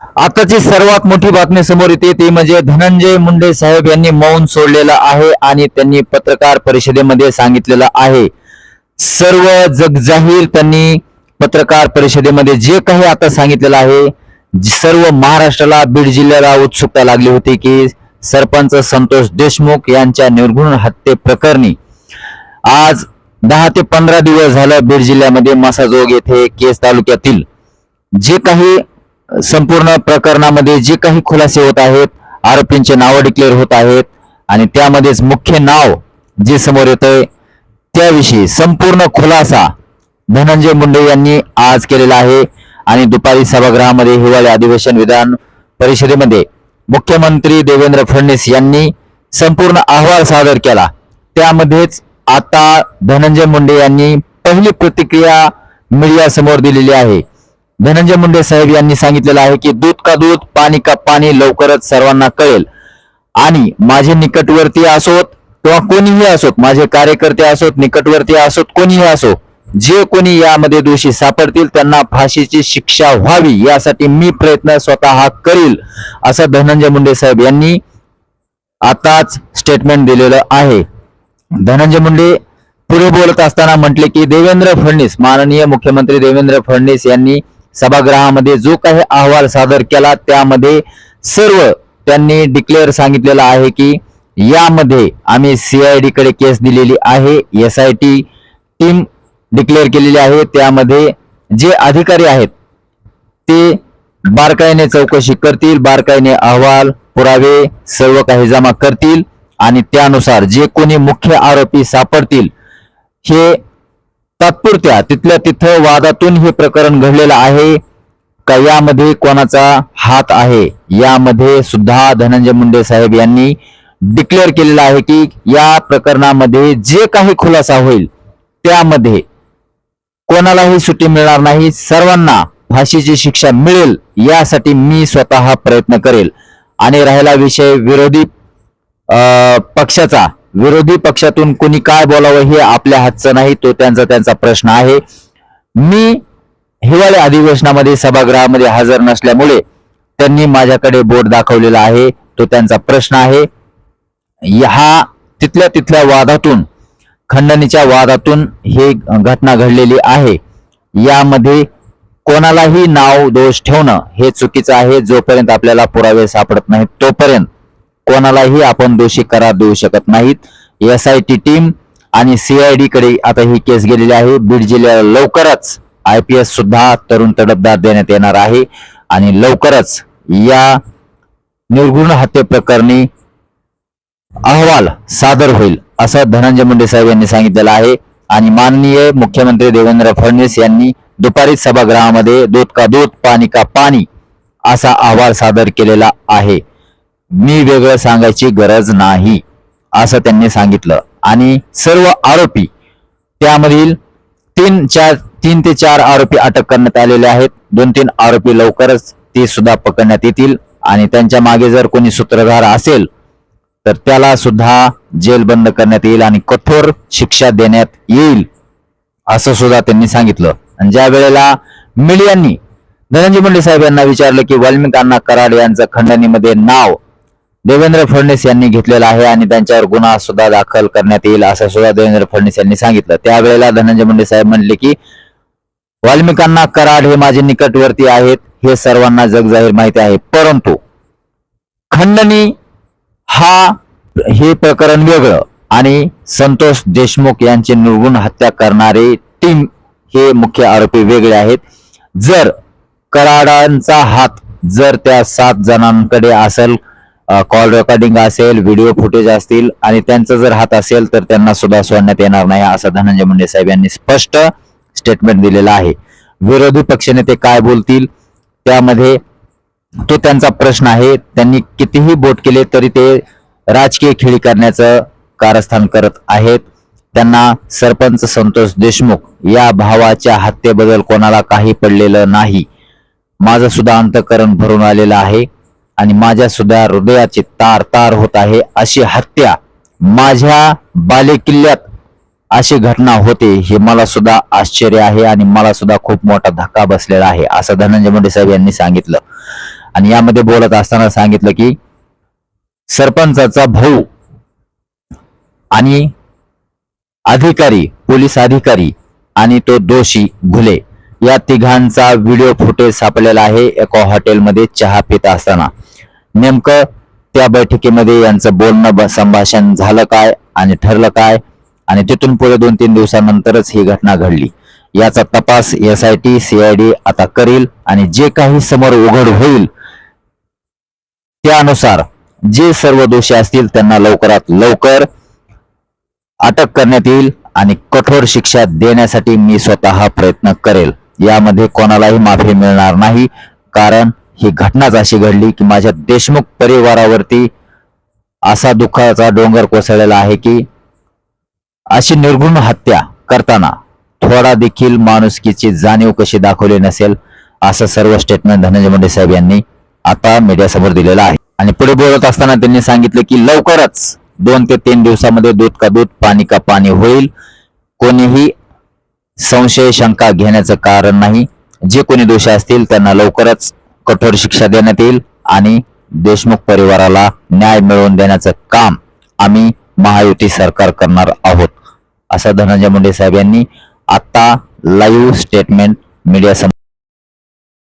आताची सर्वात मोठी बातमी समोर येते ती म्हणजे धनंजय मुंडे साहेब यांनी मौन सोडलेलं आहे आणि त्यांनी पत्रकार परिषदेमध्ये सांगितलेलं आहे. सर्व जगजाहीर त्यांनी पत्रकार परिषदेमध्ये जे काही आता सांगितलेलं आहे सर्व महाराष्ट्राला बीड जिल्ह्याला उत्सुकता लागली होती की सरपंच संतोष देशमुख यांच्या निर्गुण हत्ये प्रकरणी आज दहा ते पंधरा दिवस झालं बीड जिल्ह्यामध्ये मसाजोग येथे केस तालुक्यातील जे काही संपूर्ण प्रकरणामध्ये जे काही खुलासे होत आहेत आरोपींचे नावं डिक्लेअर होत आहेत आणि त्यामध्येच मुख्य नाव जे समोर येतंय त्याविषयी संपूर्ण खुलासा धनंजय मुंडे यांनी आज केलेला आहे. आणि दुपारी सभागृहामध्ये हिवाळी अधिवेशन विधान परिषदेमध्ये मुख्यमंत्री देवेंद्र फडणवीस यांनी संपूर्ण अहवाल सादर केला. त्यामध्येच आता धनंजय मुंडे यांनी पहिली प्रतिक्रिया मीडियासमोर दिलेली आहे. धनंजय मुंडे साहेब यांनी सांगितलेलं आहे की दूध का दूध पाणी का पाणी लवकरच सर्वांना कळेल. आणि माझे निकटवर्ती असोत किंवा कोणीही असोत माझे कार्यकर्ते असोत निकटवर्ती असोत कोणीही असो जे कोणी यामध्ये दोषी सापडतील त्यांना फाशीची शिक्षा व्हावी यासाठी मी प्रयत्न स्वतः करील असं धनंजय मुंडे साहेब यांनी आताच स्टेटमेंट दिलेलं आहे. धनंजय मुंडे पुढे बोलत असताना म्हटले की देवेंद्र फडणवीस माननीय मुख्यमंत्री देवेंद्र फडणवीस यांनी सभागृहामध्ये जो काही अहवाल सादर केला त्यामध्ये सर्व त्यांनी डिक्लेअर सांगितलेलं आहे की यामध्ये आम्ही सीआयडी कडे केस दिलेली आहे S I T team declare केलेली आहे. त्यामध्ये जे अधिकारी आहेत ते बारकाईने चौकशी करतील बारकाईने अहवाल पुरावे सर्व काही जमा करतील आणि त्यानुसार जे कोणी मुख्य आरोपी सापडतील हे तात्पुरत्या तिथल्या तिथं वादातून हे प्रकरण घडलेलं आहे. का यामध्ये कोणाचा हात आहे? यामध्ये सुद्धा धनंजय मुंडे साहेब यांनी डिक्लेअर केलेलं आहे की या प्रकरणामध्ये जे काही खुलासा होईल त्यामध्ये कोणालाही सुट्टी मिळणार नाही. सर्वांना फाशीची शिक्षा मिळेल यासाठी मी स्वतः प्रयत्न करेल. आणि राहिला विषय विरोधी पक्षाचा विरोधी पक्षातून कोणी काय बोलावं हे आपल्या हातचं नाही तो त्यांचा त्यांचा प्रश्न आहे. मी हिवाळी अधिवेशनामध्ये सभागृहामध्ये हजर नसल्यामुळे त्यांनी माझ्याकडे बोट दाखवलेला आहे तो त्यांचा प्रश्न आहे. हा तिथल्या तिथल्या वादातून खंडणीच्या वादातून हे घटना घडलेली आहे. यामध्ये कोणालाही नाव दोष ठेवणं हे चुकीचं आहे जोपर्यंत आपल्याला पुरावे सापडत नाहीत तोपर्यंत. कोणालाही आपण दोषी करार देऊ शकत नाहीत. एस आय टी टीम आणि सीआयडी कडे आता ही केस गेलेली आहे. बीड जिल्ह्याला लवकरच आय पी एस सुद्धा तरुण तडफदार देण्यात येणार आहे. आणि लवकरच या निर्गुण हत्येप्रकरणी अहवाल सादर होईल असं धनंजय मुंडे साहेब यांनी सांगितलेलं आहे. आणि माननीय मुख्यमंत्री देवेंद्र फडणवीस यांनी दुपारी सभागृहामध्ये दूध का दूध पाणी का पाणी असा अहवाल सादर केलेला आहे. मी वेगळं सांगायची गरज नाही असं त्यांनी सांगितलं. आणि सर्व आरोपी त्यामधील तीन चार तीन ते चार आरोपी अटक करण्यात आलेले आहेत. दोन तीन आरोपी लवकरच ते सुद्धा पकडण्यात येतील. आणि त्यांच्या मागे जर कोणी सूत्रधार असेल तर त्याला सुद्धा जेल बंद करण्यात येईल आणि कठोर शिक्षा देण्यात येईल असं सुद्धा त्यांनी सांगितलं. आणि ज्या वेळेला मीडियांनी धनंजय मुंडे साहेब यांना विचारलं की वाल्मिकांना कराड यांचं खंडणीमध्ये नाव देवेंद्र फडणवीस यांनी घेतलेला आहे आणि त्यांच्यावर गुन्हा सुद्धा दाखल करण्यात येईल असं सुद्धा देवेंद्र फडणवीस यांनी सांगितलं. त्यावेळेला धनंजय मुंडे साहेब म्हणले की वाल्मिकांना कराड हे माझे निकटवर्ती आहेत हे सर्वांना जगजाहीर माहिती आहे. परंतु खंडणी हा हे प्रकरण वेगळं आणि संतोष देशमुख यांची निर्गुण हत्या करणारे टीम हे मुख्य आरोपी वेगळे आहेत. जर कराडांचा हात जर त्या सात जणांकडे असेल कॉल रेकॉर्डिंग असेल व्हिडिओ फुटेज असतील आणि त्यांचा जर हात असेल तर त्यांना सुद्धा सोडण्यात येणार नाही असं धनंजय मुंडे साहेब यांनी स्पष्ट स्टेटमेंट दिलेलं आहे. विरोधी पक्षनेते काय बोलतील? त्यामध्ये तो त्यांचा प्रश्न आहे. त्यांनी कितीही बोट केले तरी ते राजकीय खेळी करण्याचं कारस्थान करत आहेत. त्यांना सरपंच संतोष देशमुख या भावाच्या हत्येबद्दल कोणाला काही पडलेलं नाही. माझं सुद्धा अंतकरण भरून आलेलं आहे. आणि माझ्या सुद्धा हृदयाचे तार तार होत आहे अशी हत्या माझ्या बालेकिल्ल्यात अशी घटना होते हे मला सुद्धा आश्चर्य आहे आणि मला सुद्धा खूप मोठा धक्का बसलेला आहे असं धनंजय मुंडे साहेब यांनी सांगितलं. आणि यामध्ये बोलत असताना सांगितलं की सरपंचाचा भाऊ आणि अधिकारी पोलीस अधिकारी आणि तो दोषी घुले. या तिघांचा व्हिडिओ फुटेज सापडलेला आहे एका हॉटेलमध्ये चहा पित असताना. नेमकं त्या बैठकीमध्ये यांचं बोलणं संभाषण झालं काय आणि ठरलं काय? आणि तिथून पुढे दोन तीन दिवसानंतरच ही घटना घडली. याचा तपास एस आय टी सीआयडी आता करील आणि जे काही समोर उघड होईल त्यानुसार जे सर्व दोषी असतील त्यांना लवकरात लवकर अटक करण्यात येईल आणि कठोर शिक्षा देण्यासाठी मी स्वतः प्रयत्न करेल. यामध्ये कोणालाही माफी मिळणार नाही कारण ही घटनाच अशी घडली की माझ्या देशमुख परिवारावरती असा दुःखाचा डोंगर कोसळलेला आहे की अशी निर्घृण हत्या करताना थोडा देखील माणुसकीची जाणीव कशी दाखवली नसेल असं सर्व स्टेटमेंट धनंजय मुंडे साहेब यांनी आता मीडियासमोर दिलेलं आहे. आणि पुढे बोलत असताना त्यांनी सांगितलं की लवकरच दोन ते तीन दिवसामध्ये दूध का दूध पाणी का पाणी होईल. कोणीही संशय शंका घेण्याचं कारण नाही. जे कोणी दोषी असतील त्यांना लवकरच कठोर शिक्षा देण्यात येईल आणि देशमुख परिवाराला न्याय मिळवून देण्याचं काम आम्ही महायुती सरकार करणार आहोत. असं धनंजय मुंडे साहेब यांनी आता लाईव्ह स्टेटमेंट मीडिया